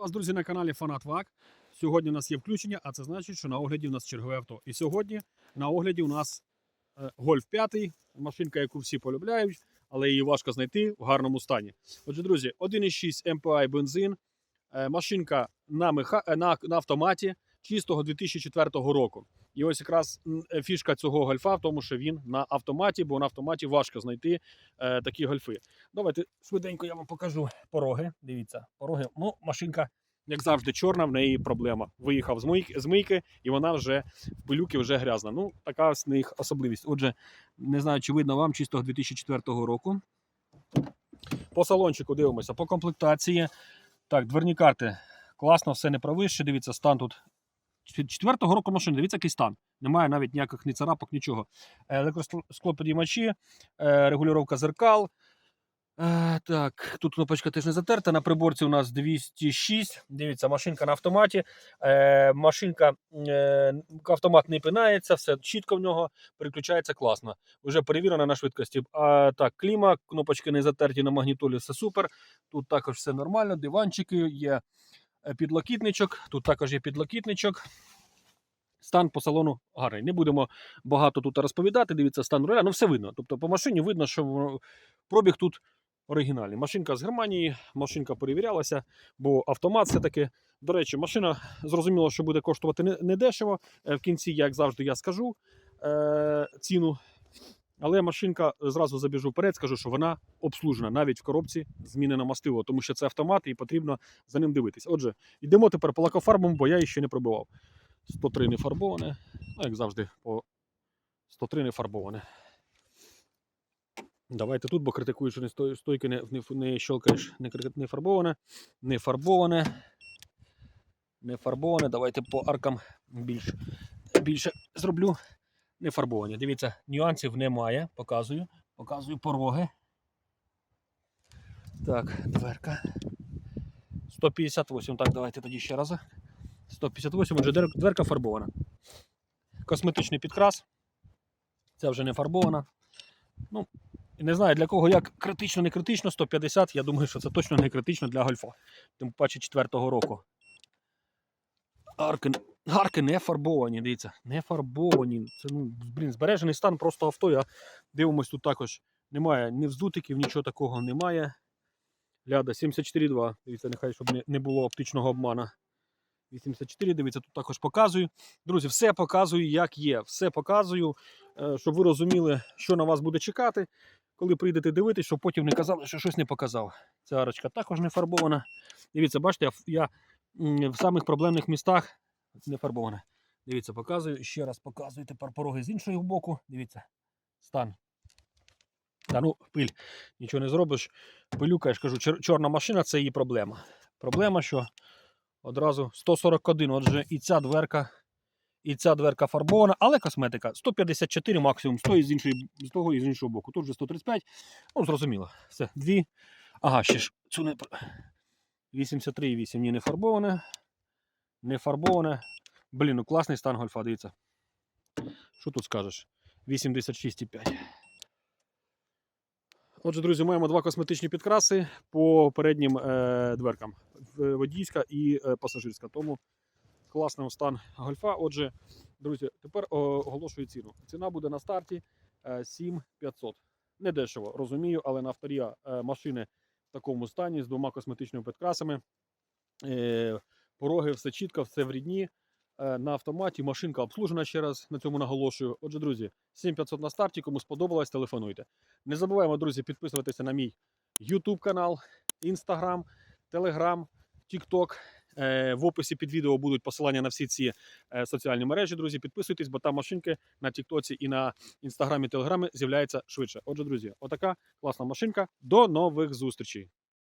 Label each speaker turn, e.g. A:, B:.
A: Вас, друзі, на каналі Фанат ВАК. Сьогодні у нас є включення, а це значить, що на огляді у нас чергове авто. І сьогодні на огляді у нас е, Гольф 5, машинка, яку всі полюбляють, але її важко знайти в гарному стані. Отже, друзі, 1,6 MPI бензин, е, машинка на, меха... е, на, на автоматі чистого 2004 року. І ось якраз е, фішка цього гольфа в тому, що він на автоматі, бо на автоматі важко знайти е, такі гольфи. Давайте швиденько я вам покажу пороги. Дивіться, пороги. Ну, машинка, як завжди, чорна, в неї проблема. Виїхав з мийки, з мийки і вона вже в пилюки вже грязна. Ну, така в них особливість. Отже, не знаю, чи видно вам чистого 2004 року. По салончику дивимося, по комплектації. Так, дверні карти. Класно, все не провище. Дивіться, стан тут. Четвертого року машини, дивіться, який стан. Немає навіть ніяких ні царапок, нічого. Е, Електросклоподіймачі, е, регулювання зеркал. Е, Так, тут кнопочка теж не затерта. На приборці у нас 206. Дивіться, машинка на автоматі. Машинка автомат не пинається, все чітко в нього, переключається класно. Вже перевірена на швидкості. Так, кліма, кнопочки не затерті на магнітолі, все супер. Тут також все нормально, диванчики, є підлокітничок, тут також є підлокітничок. Стан по салону гарний. Не будемо багато тут розповідати. Дивіться, стан руля, ну все видно. Тобто по машині видно, що пробіг тут оригінальний. Машинка з Германії, машинка перевірялася, бо автомат все-таки. До речі, машина зрозуміло, що буде коштувати не, не дешево. Е, В кінці, як завжди, я скажу е, ціну. Але машинка зразу забіжу вперед, скажу, що вона обслужена навіть в коробці змінена мастило, тому що це автомат і потрібно за ним дивитись. Отже, йдемо тепер по лакофарбам, бо я її ще не пробивав. 103 не фарбоване. Ну, як завжди, по 103 не фарбоване. Давайте тут, бо критикують, що не стойки не, не, не щелкаєш, не, не фарбоване, не фарбоване. Не фарбоване. Давайте по аркам більш, більше зроблю. Не фарбовані. Дивіться, нюансів немає. Показую. Показую пороги. Так, дверка. 158. Так, давайте тоді ще раз. 158, отже, дверка фарбована. Косметичний підкрас. Це вже не фарбована. Ну, не знаю для кого як критично, не критично, 150. Я думаю, що це точно не критично для гольфа. Тим паче 4-го року. Арки, арки не фарбовані, дивіться, не фарбовані. Це, ну, блін, збережений стан просто авто. Я дивимось, тут також немає ні вздутиків, нічого такого немає. Ляда 74,2. Дивіться, нехай, щоб не, було оптичного обмана. 84, дивіться, тут також показую. Друзі, все показую, як є. Все показую, е, щоб ви розуміли, що на вас буде чекати, коли прийдете дивитись, щоб потім не казали, що щось не показав. Ця арочка також не фарбована. Дивіться, бачите, я, в самих проблемних містах не фарбована. Дивіться, показую. Ще раз показую тепер пороги з іншого боку. Дивіться, стан. Та ну, пиль, нічого не зробиш. Пилюка, я ж кажу, чор- чорна машина це її проблема. Проблема, що одразу 141. Отже, і ця дверка, і ця дверка фарбована, але косметика 154 максимум, 100 з іншої, з того і з іншого боку. Тут вже 135. Ну, зрозуміло. Все, дві. Ага, ще ж цю не. 83,8 ні, не фарбоване. Не фарбоване. Блін, ну класний стан гольфа, дивіться. Що тут скажеш? 86,5. Отже, друзі, маємо два косметичні підкраси по переднім е, дверкам. Водійська і е, пасажирська. Тому класний стан гольфа. Отже, друзі, тепер о, оголошую ціну. Ціна буде на старті е, 7500. Не дешево, розумію, але на авторія е, машини в такому стані з двома косметичними підкрасами. Е, пороги все чітко, все в рідні. Е, на автоматі машинка обслужена ще раз на цьому наголошую. Отже, друзі, 7500 на старті. Кому сподобалось, телефонуйте. Не забуваємо, друзі, підписуватися на мій YouTube канал, Instagram, Telegram, TikTok. В описі під відео будуть посилання на всі ці е, соціальні мережі. Друзі, підписуйтесь, бо там машинки на Тіктоці і на інстаграмі, телеграмі з'являються швидше. Отже, друзі, отака класна машинка. До нових зустрічей.